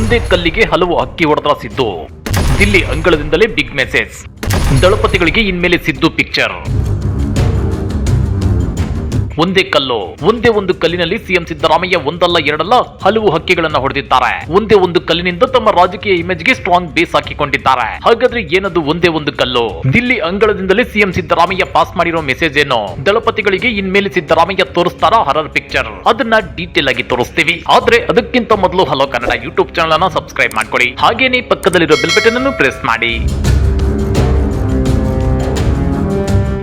ಒಂದೇ ಕಲ್ಲಿಗೆ ಹಲವು ಅಕ್ಕಿ ಹೊಡೆದ ಸಿದ್ದು. ದಿಲ್ಲಿ ಅಂಗಳದಿಂದಲೇ ಬಿಗ್ ಮೆಸೇಜ್ ದಳಪತಿಗಳಿಗೆ ಇನ್ಮೇಲೆ ಸಿದ್ದು ಪಿಕ್ಚರ್ ಒಂದೇ ಕಲ್ಲು, ಒಂದೇ ಒಂದು ಕಲ್ಲಿನಲ್ಲಿ ಸಿಎಂ ಸಿದ್ದರಾಮಯ್ಯ ಒಂದಲ್ಲ ಎರಡಲ್ಲ ಹಲವು ಹಕ್ಕಿಗಳನ್ನ ಹೊಡೆದಿದ್ದಾರೆ. ಒಂದೇ ಒಂದು ಕಲ್ಲಿನಿಂದ ತಮ್ಮ ರಾಜಕೀಯ ಇಮೇಜ್ಗೆ ಸ್ಟ್ರಾಂಗ್ ಬೇಸ್ ಹಾಕಿಕೊಂಡಿದ್ದಾರೆ. ಹಾಗಾದ್ರೆ ಏನದು ಒಂದೇ ಒಂದು ಕಲ್ಲು? ದಿಲ್ಲಿ ಅಂಗಳದಿಂದಲೇ ಸಿಎಂ ಸಿದ್ದರಾಮಯ್ಯ ಪಾಸ್ ಮಾಡಿರೋ ಮೆಸೇಜ್ ಏನು? ದಳಪತಿಗಳಿಗೆ ಇನ್ಮೇಲೆ ಸಿದ್ದರಾಮಯ್ಯ ತೋರಿಸ್ತಾರ ಹರರ್ ಪಿಕ್ಚರ್ ಅದನ್ನ ಡೀಟೇಲ್ ಆಗಿ ತೋರಿಸ್ತೀವಿ. ಆದ್ರೆ ಅದಕ್ಕಿಂತ ಮೊದಲು ಹಲೋ ಕನ್ನಡ ಯೂಟ್ಯೂಬ್ ಚಾನಲ್ ಅನ್ನ ಸಬ್ಸ್ಕ್ರೈಬ್ ಮಾಡ್ಕೊಳ್ಳಿ. ಹಾಗೇನೆ ಪಕ್ಕದಲ್ಲಿರೋ ಬೆಲ್ ಬಟನ್ ಅನ್ನು ಪ್ರೆಸ್ ಮಾಡಿ.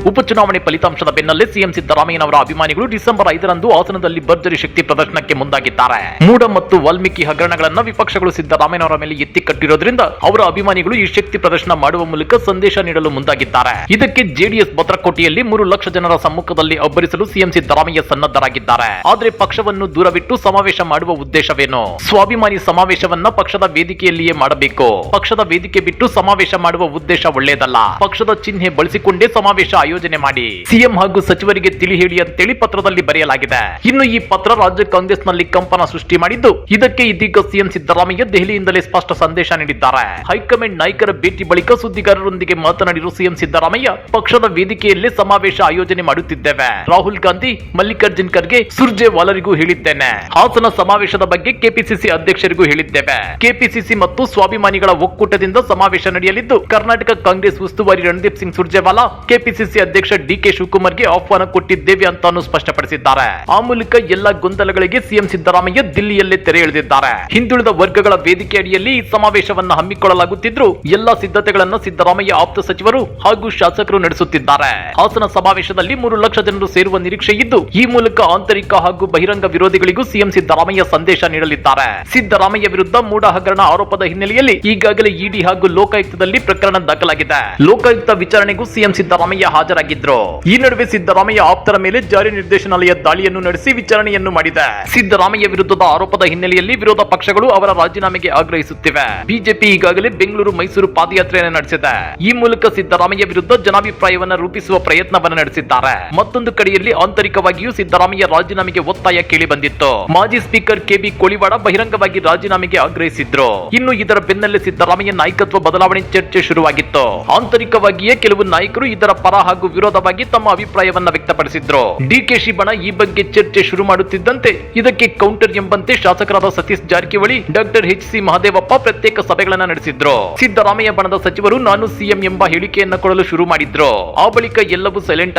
ಉಪಚುನಾವಣೆ ಫಲಿತಾಂಶದ ಬೆನ್ನಲ್ಲೇ ಸಿಎಂ ಸಿದ್ದರಾಮಯ್ಯನವರ ಅಭಿಮಾನಿಗಳು ಡಿಸೆಂಬರ್ ಐದರಂದು ಹಾಸನದಲ್ಲಿ ಭರ್ಜರಿ ಶಕ್ತಿ ಪ್ರದರ್ಶನಕ್ಕೆ ಮುಂದಾಗಿದ್ದಾರೆ. ಮೂಡ ಮತ್ತು ವಾಲ್ಮೀಕಿ ಹಗರಣಗಳನ್ನ ವಿಪಕ್ಷಗಳು ಸಿದ್ದರಾಮಯ್ಯನವರ ಮೇಲೆ ಎತ್ತಿ ಕಟ್ಟಿರೋದ್ರಿಂದ ಅವರ ಅಭಿಮಾನಿಗಳು ಈ ಶಕ್ತಿ ಪ್ರದರ್ಶನ ಮಾಡುವ ಮೂಲಕ ಸಂದೇಶ ನೀಡಲು ಮುಂದಾಗಿದ್ದಾರೆ. ಇದಕ್ಕೆ ಜೆಡಿಎಸ್ ಭದ್ರಕೋಟೆಯಲ್ಲಿ ಮೂರು ಲಕ್ಷ ಜನರ ಸಮ್ಮುಖದಲ್ಲಿ ಅಬ್ಬರಿಸಲು ಸಿಎಂ ಸಿದ್ದರಾಮಯ್ಯ ಸನ್ನದ್ಧರಾಗಿದ್ದಾರೆ. ಆದ್ರೆ ಪಕ್ಷವನ್ನು ದೂರವಿಟ್ಟು ಸಮಾವೇಶ ಮಾಡುವ ಉದ್ದೇಶವೇನು? ಸ್ವಾಭಿಮಾನಿ ಸಮಾವೇಶವನ್ನ ಪಕ್ಷದ ವೇದಿಕೆಯಲ್ಲಿಯೇ ಮಾಡಬೇಕು. ಪಕ್ಷದ ವೇದಿಕೆ ಬಿಟ್ಟು ಸಮಾವೇಶ ಮಾಡುವ ಉದ್ದೇಶ ಒಳ್ಳೆಯದಲ್ಲ. ಪಕ್ಷದ ಚಿಹ್ನೆ ಬಳಸಿಕೊಂಡೇ ಸಮಾವೇಶ ಆಯೋಜನೆ ಮಾಡಿ ಸಿಎಂ ಹಾಗೂ ಸಚಿವರಿಗೆ ತಿಳಿ ಹೇಳಿ ಅಂತೇಳಿ ಪತ್ರದಲ್ಲಿ ಬರೆಯಲಾಗಿದೆ. ಇನ್ನು ಈ ಪತ್ರ ರಾಜ್ಯ ಕಾಂಗ್ರೆಸ್ನಲ್ಲಿ ಕಂಪನ ಸೃಷ್ಟಿ ಮಾಡಿದ್ದು, ಇದಕ್ಕೆ ಇದೀಗ ಸಿಎಂ ಸಿದ್ದರಾಮಯ್ಯ ದೆಹಲಿಯಿಂದಲೇ ಸ್ಪಷ್ಟ ಸಂದೇಶ ನೀಡಿದ್ದಾರೆ. ಹೈಕಮಾಂಡ್ ನಾಯಕರ ಭೇಟಿ ಬಳಿಕ ಸುದ್ದಿಗಾರರೊಂದಿಗೆ ಮಾತನಾಡಿರುವ ಸಿಎಂ ಸಿದ್ದರಾಮಯ್ಯ, ಪಕ್ಷದ ವೇದಿಕೆಯಲ್ಲೇ ಸಮಾವೇಶ ಆಯೋಜನೆ ಮಾಡುತ್ತಿದ್ದೇವೆ. ರಾಹುಲ್ ಗಾಂಧಿ, ಮಲ್ಲಿಕಾರ್ಜುನ್ ಖರ್ಗೆ, ಸುರ್ಜೇವಾಲರಿಗೂ ಹೇಳಿದ್ದೇನೆ. ಹಾಸನ ಸಮಾವೇಶದ ಬಗ್ಗೆ ಕೆಪಿಸಿಸಿ ಅಧ್ಯಕ್ಷರಿಗೂ ಹೇಳಿದ್ದೇವೆ. ಕೆಪಿಸಿಸಿ ಮತ್ತು ಸ್ವಾಭಿಮಾನಿಗಳ ಒಕ್ಕೂಟದಿಂದ ಸಮಾವೇಶ ನಡೆಯಲಿದ್ದು, ಕರ್ನಾಟಕ ಕಾಂಗ್ರೆಸ್ ಉಸ್ತುವಾರಿ ರಣದೀಪ್ ಸಿಂಗ್ ಸುರ್ಜೇವಾಲಾ, ಕೆಪಿಸಿಸಿ ಅಧ್ಯಕ್ಷ ಡಿಕೆ ಶಿವಕುಮಾರ್ಗೆ ಆಹ್ವಾನ ಕೊಟ್ಟಿದ್ದೇವೆ ಅಂತಾನು ಸ್ಪಷ್ಟಪಡಿಸಿದ್ದಾರೆ. ಆ ಮೂಲಕ ಎಲ್ಲ ಗೊಂದಲಗಳಿಗೆ ಸಿಎಂ ಸಿದ್ದರಾಮಯ್ಯ ದಿಲ್ಲಿಯಲ್ಲೇ ತೆರೆ ಎಳೆದಿದ್ದಾರೆ. ಹಿಂದುಳಿದ ವರ್ಗಗಳ ವೇದಿಕೆ ಅಡಿಯಲ್ಲಿ ಈ ಸಮಾವೇಶವನ್ನು ಹಮ್ಮಿಕೊಳ್ಳಲಾಗುತ್ತಿದ್ರು ಎಲ್ಲಾ ಸಿದ್ಧತೆಗಳನ್ನು ಸಿದ್ದರಾಮಯ್ಯ ಆಪ್ತ ಸಚಿವರು ಹಾಗೂ ಶಾಸಕರು ನಡೆಸುತ್ತಿದ್ದಾರೆ. ಹಾಸನ ಸಮಾವೇಶದಲ್ಲಿ ಮೂರು ಲಕ್ಷ ಜನರು ಸೇರುವ ನಿರೀಕ್ಷೆ ಇದ್ದು, ಈ ಮೂಲಕ ಆಂತರಿಕ ಹಾಗೂ ಬಹಿರಂಗ ವಿರೋಧಿಗಳಿಗೂ ಸಿಎಂ ಸಿದ್ದರಾಮಯ್ಯ ಸಂದೇಶ ನೀಡಲಿದ್ದಾರೆ. ಸಿದ್ದರಾಮಯ್ಯ ವಿರುದ್ಧ ಮೂಡ ಹಗರಣ ಆರೋಪದ ಹಿನ್ನೆಲೆಯಲ್ಲಿ ಈಗಾಗಲೇ ಇಡಿ ಹಾಗೂ ಲೋಕಾಯುಕ್ತದಲ್ಲಿ ಪ್ರಕರಣ ದಾಖಲಾಗಿದೆ. ಲೋಕಾಯುಕ್ತ ವಿಚಾರಣೆಗೂ ಸಿಎಂ ಸಿದ್ದರಾಮಯ್ಯ ಹಾಜರಾಗಿದ್ರು. ಈ ನಡುವೆ ಸಿದ್ದರಾಮಯ್ಯ ಆಪ್ತರ ಮೇಲೆ ಜಾರಿ ನಿರ್ದೇಶನಾಲಯ ದಾಳಿಯನ್ನು ನಡೆಸಿ ವಿಚಾರಣೆಯನ್ನು ಮಾಡಿದೆ. ಸಿದ್ದರಾಮಯ್ಯ ವಿರುದ್ಧದ ಆರೋಪದ ಹಿನ್ನೆಲೆಯಲ್ಲಿ ವಿರೋಧ ಪಕ್ಷಗಳು ಅವರ ರಾಜೀನಾಮೆಗೆ ಆಗ್ರಹಿಸುತ್ತಿವೆ. ಬಿಜೆಪಿ ಈಗಾಗಲೇ ಬೆಂಗಳೂರು ಮೈಸೂರು ಪಾದಯಾತ್ರೆಯನ್ನು ನಡೆಸಿದೆ. ಈ ಮೂಲಕ ಸಿದ್ದರಾಮಯ್ಯ ವಿರುದ್ಧ ಜನಾಭಿಪ್ರಾಯವನ್ನು ರೂಪಿಸುವ ಪ್ರಯತ್ನವನ್ನು ನಡೆಸಿದ್ದಾರೆ. ಮತ್ತೊಂದು ಕಡೆಯಲ್ಲಿ ಆಂತರಿಕವಾಗಿಯೂ ಸಿದ್ದರಾಮಯ್ಯ ರಾಜೀನಾಮೆಗೆ ಒತ್ತಾಯ ಕೇಳಿ ಬಂದಿತ್ತು. ಮಾಜಿ ಸ್ಪೀಕರ್ ಕೆಬಿ ಕೋಳಿವಾಡ ಬಹಿರಂಗವಾಗಿ ರಾಜೀನಾಮೆಗೆ ಆಗ್ರಹಿಸಿದ್ರು. ಇನ್ನು ಇದರ ಬೆನ್ನಲ್ಲೇ ಸಿದ್ದರಾಮಯ್ಯ ನಾಯಕತ್ವ ಬದಲಾವಣೆ ಚರ್ಚೆ ಶುರುವಾಗಿತ್ತು. ಆಂತರಿಕವಾಗಿಯೇ ಕೆಲವು ನಾಯಕರು ಇದರ ಪರ ಹಾಗೂ ವಿರೋಧವಾಗಿ ತಮ್ಮ ಅಭಿಪ್ರಾಯವನ್ನ ವ್ಯಕ್ತಪಡಿಸಿದ್ರು. ಡಿಕೆಶಿ ಬಣ ಈ ಬಗ್ಗೆ ಚರ್ಚೆ ಶುರು ಮಾಡುತ್ತಿದ್ದಂತೆ ಇದಕ್ಕೆ ಕೌಂಟರ್ ಎಂಬಂತೆ ಶಾಸಕರಾದ Satish Jarkiholi, doctor H C Mahadevappa ಪ್ರತ್ಯೇಕ ಸಭೆಗಳನ್ನ ನಡೆಸಿದ್ರು. ಸಿದ್ದರಾಮಯ್ಯ ಬಣದ ಸಚಿವರು, ನಾನು ಸಿಎಂ ಎಂಬ ಹೇಳಿಕೆಯನ್ನ ಕೊಡಲು ಶುರು ಮಾಡಿದ್ರು. ಆ ಬಳಿಕ ಎಲ್ಲವೂ ಸೈಲೆಂಟ್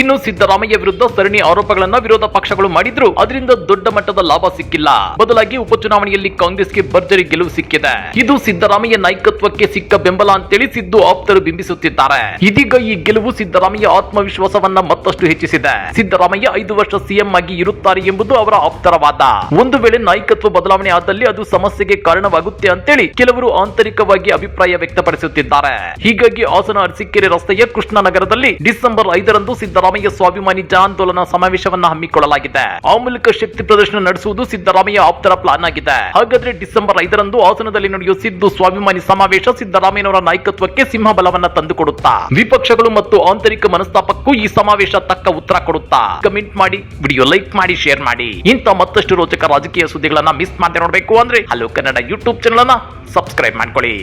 ಇನ್ನು ಸಿದ್ದರಾಮಯ್ಯ ವಿರುದ್ಧ ಸರಣಿ ಆರೋಪಗಳನ್ನ ವಿರೋಧ ಪಕ್ಷಗಳು ಮಾಡಿದ್ರು. ಅದರಿಂದ ದೊಡ್ಡ ಮಟ್ಟದ ಲಾಭ ಸಿಕ್ಕಿಲ್ಲ. ಬದಲಾಗಿ ಉಪಚುನಾವಣೆಯಲ್ಲಿ ಕಾಂಗ್ರೆಸ್ಗೆ ಭರ್ಜರಿ ಗೆಲುವು ಸಿಕ್ಕಿದೆ. ಇದು ಸಿದ್ದರಾಮಯ್ಯ ನಾಯಕತ್ವಕ್ಕೆ ಸಿಕ್ಕ ಬೆಂಬಲ ಅಂತೇಳಿ ಸಿದ್ದು ಆಪ್ತರು ಬಿಂಬಿಸುತ್ತಿದ್ದಾರೆ. ಇದೀಗ ಈ ಗೆಲುವು ಸಿದ್ದರಾಮಯ್ಯ ಆತ್ಮವಿಶ್ವಾಸವನ್ನ ಮತ್ತಷ್ಟು ಹೆಚ್ಚಿಸಿದೆ. ಸಿದ್ದರಾಮಯ್ಯ ಐದು ವರ್ಷ ಸಿಎಂ ಆಗಿ ಇರುತ್ತಾರೆ ಎಂಬುದು ಅವರ ಆಪ್ತರ ವಾದ ಒಂದು ವೇಳೆ ನಾಯಕತ್ವ ಬದಲಾವಣೆ ಆದಲ್ಲಿ ಅದು ಸಮಸ್ಯೆಗೆ ಕಾರಣವಾಗುತ್ತೆ ಅಂತೇಳಿ ಕೆಲವರು ಆಂತರಿಕವಾಗಿ ಅಭಿಪ್ರಾಯ ವ್ಯಕ್ತಪಡಿಸುತ್ತಿದ್ದಾರೆ. ಹೀಗಾಗಿ ಹಾಸನ ಅರಸಿಕೆರೆ ರಸ್ತೆಯ ಕೃಷ್ಣನಗರದಲ್ಲಿ ಡಿಸೆಂಬರ್ ಐದರಂದು ಸಿದ್ದರಾಮಯ್ಯ ಸ್ವಾಭಿಮಾನಿ ಜನಾಂದೋಲನ ಸಮಾವೇಶವನ್ನ ಹಮ್ಮಿಕೊಳ್ಳಲಾಗಿದೆ. ಆ ಮೂಲಕ ಶಕ್ತಿ ಪ್ರದರ್ಶನ ನಡೆಸುವುದು ಸಿದ್ದರಾಮಯ್ಯ ಆಪ್ತರ ಪ್ಲಾನ್ ಆಗಿದೆ. ಹಾಗಾದ್ರೆ ಡಿಸೆಂಬರ್ ಐದರಂದು ಹಾಸನದಲ್ಲಿ ನಡೆಯುವ ಸಿದ್ದು ಸ್ವಾಭಿಮಾನಿ ಸಮಾವೇಶ ಸಿದ್ದರಾಮಯ್ಯನವರ ನಾಯಕತ್ವಕ್ಕೆ ಸಿಂಹಬಲವನ್ನ ತಂದುಕೊಡುತ್ತಾ. ವಿಪಕ್ಷಗಳು ಮತ್ತು ಆಂತರಿಕ ಮನಸ್ತಾಪಕ್ಕೂ ಈ ಸಮಾವೇಶ ತಕ್ಕ ಉತ್ತರ ಕೊಡುತ್ತಾ. ಕಮೆಂಟ್ ಮಾಡಿ, ವಿಡಿಯೋ ಲೈಕ್ ಮಾಡಿ, ಶೇರ್ ಮಾಡಿ. ಇಂಥ ಮತ್ತಷ್ಟು ರೋಚಕ ರಾಜಕೀಯ ಸುದ್ದಿಗಳನ್ನ ಮಿಸ್ ಮಾಡದೆ ನೋಡಬೇಕು ಅಂದ್ರೆ ಹಲೋ ಕನ್ನಡ ಯೂಟ್ಯೂಬ್ ಚಾನಲ್ ಅನ್ನ ಸಬ್ಸ್ಕ್ರೈಬ್ ಮಾಡ್ಕೊಳ್ಳಿ.